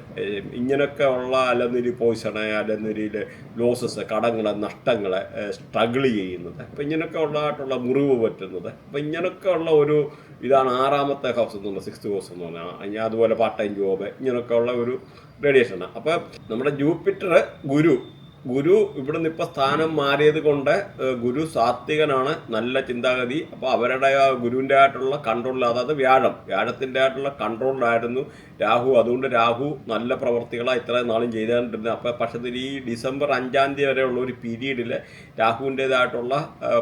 ഇങ്ങനെയൊക്കെ ഉള്ള അലനിരി പോയിസണ് അലനിരിയിൽ ലോസസ് കടങ്ങൾ നഷ്ടങ്ങൾ സ്ട്രഗിൾ ചെയ്യുന്നത്. അപ്പം ഇങ്ങനെയൊക്കെ ഉള്ളതായിട്ടുള്ള മുറിവ് പറ്റുന്നത്. അപ്പം ഇങ്ങനെയൊക്കെ ഉള്ള ഒരു ഇതാണ് ആറാമത്തെ ഹൗസ് എന്ന് പറഞ്ഞാൽ സിക്സ്ത് ഹൗസ് എന്ന് പറഞ്ഞാൽ അതുപോലെ പാർട്ട് ടൈം ജോബ് ഇങ്ങനെയൊക്കെ ഉള്ള ഒരു റേഡിയേഷനാണ് അപ്പം നമ്മുടെ ജൂപ്പിറ്റർ ഗുരു ഗുരു ഇവിടെ നിന്ന് ഇപ്പൊ സ്ഥാനം മാറിയത് കൊണ്ട് ഗുരു സാത്വികനാണ്. നല്ല ചിന്താഗതി. അപ്പോൾ അവരുടെ ആ ഗുരുവിന്റെ ആയിട്ടുള്ള കൺട്രോളിൽ അതായത് വ്യാഴം. വ്യാഴത്തിന്റെ ആയിട്ടുള്ള കൺട്രോളിലായിരുന്നു രാഹു. അതുകൊണ്ട് രാഹു നല്ല പ്രവർത്തികളാണ് ഇത്രയും നാളും ചെയ്തുകൊണ്ടിരുന്നത്. അപ്പോൾ പക്ഷേ ഈ ഡിസംബർ അഞ്ചാം തീയതി വരെയുള്ള ഒരു പീരീഡിൽ രാഹുവിന്റേതായിട്ടുള്ള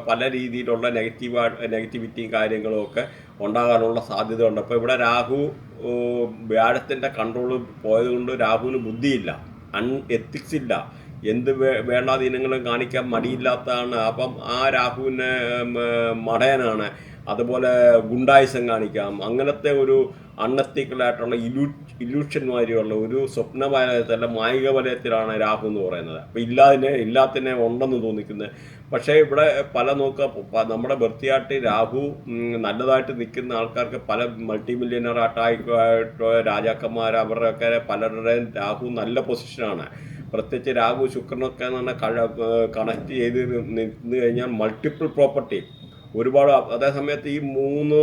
പല രീതിയിലുള്ള നെഗറ്റീവ് നെഗറ്റിവിറ്റിയും കാര്യങ്ങളും ഒക്കെ ഉണ്ടാകാനുള്ള സാധ്യത ഉണ്ട് അപ്പോൾ ഇവിടെ രാഹു വ്യാഴത്തിന്റെ വ്യാഴത്തിന്റെ കൺട്രോൾ പോയതുകൊണ്ട് രാഹുവിന് ബുദ്ധിയില്ല. അൺ എത്തിക്സ് ഇല്ല. എന്ത് വേ- വേണ്ടാതീനങ്ങളും കാണിക്കാൻ മടിയില്ലാത്തതാണ്. അപ്പം ആ രാഹുവിന് മടയനാണ്. അതുപോലെ ഗുണ്ടായുസം കാണിക്കാം. അങ്ങനത്തെ ഒരു അണ്ണത്തിക്കളായിട്ടുള്ള ഇലൂ ഇല്യൂഷൻ മാതിരിയുള്ള ഒരു സ്വപ്നവലയത്തല്ല മായിക വലയത്തിലാണ് രാഹു എന്ന് പറയുന്നത്. അപ്പം ഇല്ലാതിനെ ഇല്ലാത്തിനെ ഉണ്ടെന്ന് തോന്നിക്കുന്നത് പക്ഷേ ഇവിടെ പല നോക്കുക നമ്മുടെ വൃത്തിയായിട്ട് രാഹു നല്ലതായിട്ട് നിൽക്കുന്ന ആൾക്കാർക്ക് പല മൾട്ടി മില്യണർ ആയിട്ടോ രാജാക്കന്മാർ അവരുടെയൊക്കെ പലരുടെയും രാഹു നല്ല പൊസിഷനാണ്. പ്രത്യേകിച്ച് രാഹു ശുക്രനൊക്കെ എന്ന് പറഞ്ഞാൽ കഴ കണക്ട് ചെയ്ത് നിന്ന് കഴിഞ്ഞാൽ മൾട്ടിപ്പിൾ പ്രോപ്പർട്ടി ഒരുപാട് അതേ സമയത്ത് ഈ മൂന്ന്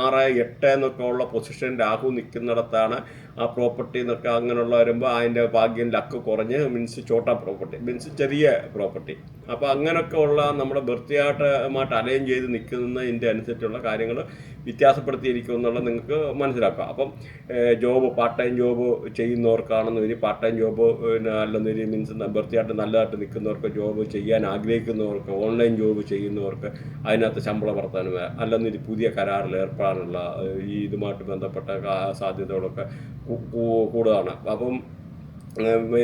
ആറ് എട്ട് എന്നൊക്കെ ഉള്ള പൊസിഷൻ രാഹു നിൽക്കുന്നിടത്താണ് ആ പ്രോപ്പർട്ടി എന്നൊക്കെ അങ്ങനെയുള്ള വരുമ്പോൾ അതിന്റെ ഭാഗ്യം ലക്ക് കുറഞ്ഞ് മീൻസ് ചോട്ട പ്രോപ്പർട്ടി മീൻസ് ചെറിയ പ്രോപ്പർട്ടി അപ്പോൾ അങ്ങനെയൊക്കെ ഉള്ള നമ്മുടെ വൃത്തിയായിട്ടുമായിട്ട് അലൈൻ ചെയ്ത് നിൽക്കുന്നതിന്റെ അനുസരിച്ചുള്ള കാര്യങ്ങൾ വ്യത്യാസപ്പെടുത്തിയിരിക്കും എന്നുള്ളത് നിങ്ങൾക്ക് മനസ്സിലാക്കാം. അപ്പം ജോബ് പാർട്ട് ടൈം ജോബ് ചെയ്യുന്നവർക്കാണെന്ന് വരി പാർട്ട് ടൈം ജോബ് പിന്നെ അല്ലെന്നൊരു മീൻസ് വൃത്തിയായിട്ട് നല്ലതായിട്ട് നിൽക്കുന്നവർക്ക് ജോബ് ചെയ്യാൻ ആഗ്രഹിക്കുന്നവർക്ക് ഓൺലൈൻ ജോബ് ചെയ്യുന്നവർക്ക് അതിനകത്ത് ശമ്പളം വർത്തനം അല്ലെന്നൊരു പുതിയ കരാറിൽ ഏർപ്പെടാനുള്ള ഈ ഇതുമായിട്ട് ബന്ധപ്പെട്ട സാധ്യതകളൊക്കെ കൂടുതലാണ്. അപ്പം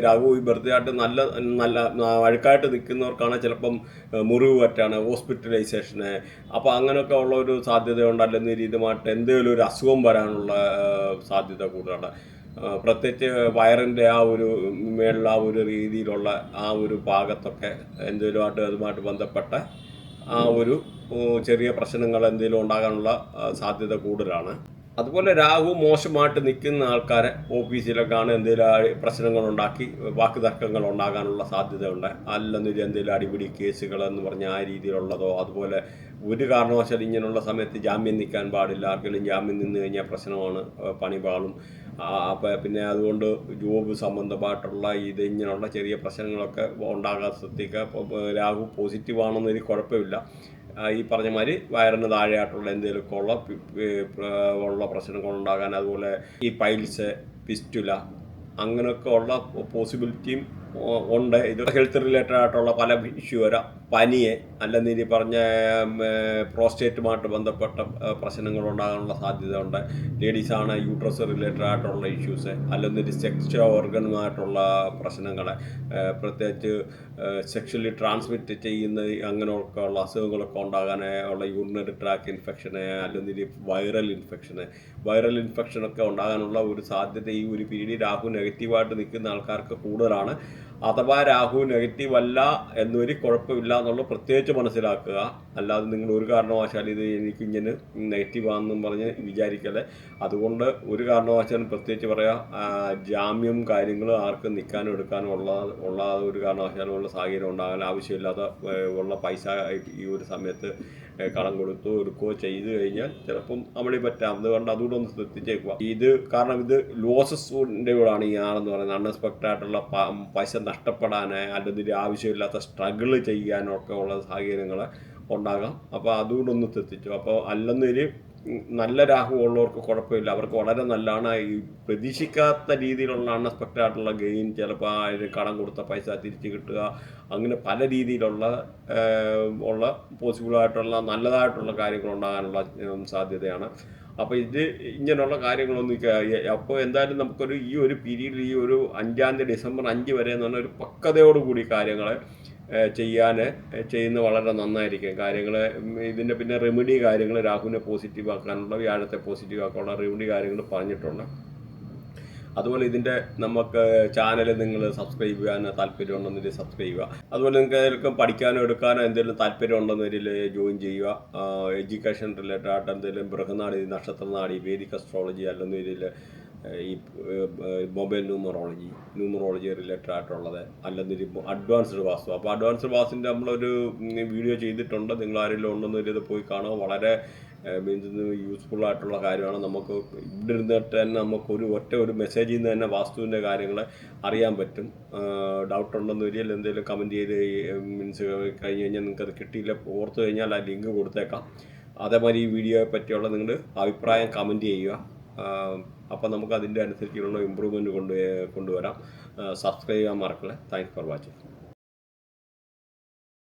രാഹു ഈ ബർത്ത്ഡേ നല്ല നല്ല അഴുക്കായിട്ട് നിൽക്കുന്നവർക്കാണ് ചിലപ്പം മുറിവ് പറ്റാണ് ഹോസ്പിറ്റലൈസേഷന് അപ്പോൾ അങ്ങനെയൊക്കെ ഉള്ള ഒരു സാധ്യതയുണ്ട് അല്ലെങ്കിൽ ഇതുമായിട്ട് എന്തെങ്കിലും ഒരു അസുഖം വരാനുള്ള സാധ്യത കൂടുതലാണ്. പ്രത്യേകിച്ച് വയറിന്റെ ആ ഒരു മേളിൽ ആ ഒരു രീതിയിലുള്ള ആ ഒരു ഭാഗത്തൊക്കെ എന്തെങ്കിലുമായിട്ട് അതുമായിട്ട് ബന്ധപ്പെട്ട ആ ഒരു ചെറിയ പ്രശ്നങ്ങൾ എന്തെങ്കിലും ഉണ്ടാകാനുള്ള സാധ്യത കൂടുതലാണ്. അതുപോലെ രാഹു മോശമായിട്ട് നിൽക്കുന്ന ആൾക്കാരെ ഓഫീസിലൊക്കെയാണ് എന്തെങ്കിലും പ്രശ്നങ്ങൾ ഉണ്ടാക്കി വാക്ക് തർക്കങ്ങൾ ഉണ്ടാകാനുള്ള സാധ്യതയുണ്ട്. അല്ലെന്നൊരു എന്തെങ്കിലും അടിപിടി കേസുകൾ എന്ന് പറഞ്ഞ ആ രീതിയിലുള്ളതോ അതുപോലെ ഒരു കാരണവശാലും ഇങ്ങനെയുള്ള സമയത്ത് ജാമ്യം നിൽക്കാൻ പാടില്ല. ആർക്കെങ്കിലും ജാമ്യം നിന്ന് കഴിഞ്ഞാൽ പ്രശ്നമാണ് പണിപാളും പണി പാളും. അപ്പോൾ പിന്നെ അതുകൊണ്ട് ജോബ് സംബന്ധമായിട്ടുള്ള ഇത് ഇങ്ങനെയുള്ള ചെറിയ പ്രശ്നങ്ങളൊക്കെ ഉണ്ടാകാൻ ശ്രദ്ധിക്കുക. രാഹു പോസിറ്റീവ് ആണെന്നൊരു കുഴപ്പമില്ല. ഈ പറഞ്ഞ മാതിരി വയറിന് താഴെയായിട്ടുള്ള എന്തെങ്കിലുമൊക്കെ ഉള്ള ഉള്ള പ്രശ്നങ്ങൾ ഉണ്ടാകാൻ അതുപോലെ ഈ പൈൽസ് പിസ്റ്റുല അങ്ങനെയൊക്കെ ഉള്ള പോസിബിലിറ്റിയും ഉണ്ട്. ഇത് ഹെൽത്ത് റിലേറ്റഡ് ആയിട്ടുള്ള പല ഇഷ്യൂ വരാം. പനിയെ അല്ലെന്ന് ഇനി പറഞ്ഞ പ്രോസ്റ്റേറ്റുമായിട്ട് ബന്ധപ്പെട്ട പ്രശ്നങ്ങൾ ഉണ്ടാകാനുള്ള സാധ്യത സാധ്യതയുണ്ട് ലേഡീസാണ് യൂട്രസ് റിലേറ്റഡ് ആയിട്ടുള്ള ഇഷ്യൂസ് അല്ലെങ്കിൽ സെക്സ് ഓർഗനുമായിട്ടുള്ള പ്രശ്നങ്ങൾ പ്രത്യേകിച്ച് സെക്ഷലി ട്രാൻസ്മിറ്റ് ചെയ്യുന്ന അങ്ങനെയൊക്കെ ഉള്ള അസുഖങ്ങളൊക്കെ ഉണ്ടാകാൻ ഉള്ള യൂറിനറി ട്രാക്ക് ഇൻഫെക്ഷന് അല്ലെങ്കിൽ വൈറൽ ഇൻഫെക്ഷന് വൈറൽ ഇൻഫെക്ഷനൊക്കെ ഉണ്ടാകാനുള്ള ഒരു സാധ്യത ഈ ഒരു പീരീഡ് രാഹു നെഗറ്റീവായിട്ട് നിൽക്കുന്ന ആൾക്കാർക്ക് കൂടുതലാണ്. അഥവാ രാഹു നെഗറ്റീവ് അല്ല എന്നൊരു കുഴപ്പമില്ല എന്നുള്ളത് പ്രത്യേകിച്ച് മനസ്സിലാക്കുക. അല്ലാതെ നിങ്ങൾ ഒരു കാരണവശാൽ ഇത് എനിക്ക് ഇങ്ങനെ നെഗറ്റീവ് ആണെന്നും പറഞ്ഞ് വിചാരിക്കല്ലേ. അതുകൊണ്ട് ഒരു കാരണവശാലും പ്രത്യേകിച്ച് പറയാം ജാമ്യം കാര്യങ്ങൾ ആർക്കും നിൽക്കാനും എടുക്കാനും ഉള്ള ഉള്ള ഒരു കാരണവശാലും ഉള്ള സാഹചര്യം ഉണ്ടാകാൻ ആവശ്യമില്ലാത്ത ഉള്ള പൈസ ഈ ഒരു സമയത്ത് കടം കൊടുത്തു എടുക്കുകയോ ചെയ്തു കഴിഞ്ഞാൽ ചിലപ്പം അമളി പറ്റാം. അതുകൊണ്ട് അതുകൂടെ ഒന്ന് ശ്രദ്ധിച്ചേക്കുക. ഇത് കാരണം ഇത് ലോസസിന്റെ കൂടാണ് ഈ ആണെന്ന് പറയുന്നത്. അൺഎക്സ്പെക്റ്റഡ് ആയിട്ടുള്ള പൈസ നഷ്ടപ്പെടാനായി അല്ലെങ്കിൽ ആവശ്യമില്ലാത്ത സ്ട്രഗിൾ ചെയ്യാനൊക്കെ ഉള്ള സാഹചര്യങ്ങൾ ഉണ്ടാകാം. അപ്പോൾ അതുകൂടെ ഒന്ന് ശ്രദ്ധിച്ചു. അപ്പോൾ അല്ലെന്നൊരു നല്ല രാഹു ഉള്ളവർക്ക് കുഴപ്പമില്ല. അവർക്ക് വളരെ നല്ലതാണ്. ഈ പ്രതീക്ഷിക്കാത്ത രീതിയിലുള്ള അൺഎക്സ്പെക്റ്റഡ് ആയിട്ടുള്ള ഗെയിൻ ചിലപ്പോൾ അതിന് കടം കൊടുത്ത പൈസ തിരിച്ചു കിട്ടുക. അങ്ങനെ പല രീതിയിലുള്ള ഉള്ള പോസിബിളായിട്ടുള്ള നല്ലതായിട്ടുള്ള കാര്യങ്ങൾ ഉണ്ടാകാനുള്ള സാധ്യതയാണ്. അപ്പോൾ ഇത് ഇങ്ങനെയുള്ള കാര്യങ്ങളൊന്നും അപ്പോൾ എന്തായാലും നമുക്കൊരു ഈ ഒരു പീരീഡിൽ ഈ ഒരു അഞ്ചാം തീയതി ഡിസംബർ അഞ്ച് വരെ എന്ന് പറഞ്ഞാൽ ഒരു പക്വതയോടുകൂടി കാര്യങ്ങൾ ചെയ്യാൻ ചെയ്യുന്ന വളരെ നന്നായിരിക്കും. കാര്യങ്ങൾ ഇതിന്റെ പിന്നെ റെമഡി കാര്യങ്ങൾ രാഹുവിനെ പോസിറ്റീവ് ആക്കാനുള്ള വ്യാഴത്തെ പോസിറ്റീവ് ആക്കാനുള്ള റെമഡി കാര്യങ്ങൾ പറഞ്ഞിട്ടുണ്ട്. അതുപോലെ ഇതിന്റെ നമുക്ക് ചാനൽ നിങ്ങൾ സബ്സ്ക്രൈബ് ചെയ്യാൻ താല്പര്യം താല്പര്യമുണ്ടെന്നതിൽ സബ്സ്ക്രൈബ് ചെയ്യുക. അതുപോലെ നിങ്ങൾക്ക് ഏതെങ്കിലും പഠിക്കാനോ എടുക്കാനോ എന്തെങ്കിലും താല്പര്യം ഉണ്ടെന്നതിൽ ജോയിൻ ചെയ്യുക. എഡ്യൂക്കേഷൻ റിലേറ്റഡ് ആയിട്ട് എന്തെങ്കിലും ബൃഹനാടി നക്ഷത്രനാടി വേദിക് അസ്ട്രോളജി അല്ലെന്നതിൽ ഈ മൊബൈൽ ന്യൂമറോളജി ന്യൂമറോളജി റിലേറ്റഡ് ആയിട്ടുള്ളത് അല്ലെങ്കിൽ അഡ്വാൻസ്ഡ് വാസ്തു അപ്പോൾ അഡ്വാൻസ്ഡ് വാസ്തുവിന്റെ നമ്മളൊരു വീഡിയോ ചെയ്തിട്ടുണ്ട്. നിങ്ങൾ ആരെങ്കിലും ഉണ്ടെന്ന് ഇത് പോയി കാണുക. വളരെ മീൻസ് യൂസ്ഫുൾ ആയിട്ടുള്ള കാര്യമാണ്. നമുക്ക് ഇവിടെ ഇരുന്നിട്ട് തന്നെ നമുക്ക് ഒരു ഒറ്റ ഒരു മെസ്സേജിൽ നിന്ന് തന്നെ വാസ്തുവിന്റെ കാര്യങ്ങൾ അറിയാൻ പറ്റും. ഡൗട്ട് ഉണ്ടെന്ന് വരികയിൽ എന്തെങ്കിലും കമന്റ് ചെയ്ത് മീൻസ് കഴിഞ്ഞ് കഴിഞ്ഞാൽ നിങ്ങൾക്കത് കിട്ടിയില്ല. ഓർത്ത് കഴിഞ്ഞാൽ ആ ലിങ്ക് കൊടുത്തേക്കാം. അതേമാതിരി ഈ വീഡിയോയെ പറ്റിയുള്ള നിങ്ങളുടെ അഭിപ്രായം കമന്റ് ചെയ്യുക. അപ്പോൾ നമുക്ക് അതിന്റെ അനുസരിച്ചുള്ള ഇമ്പ്രൂവ്മെന്റ് കൊണ്ട് കൊണ്ടുവരാം. സബ്സ്ക്രൈബ് ചെയ്യാൻ മറക്കല്ലേ. Thanks for watching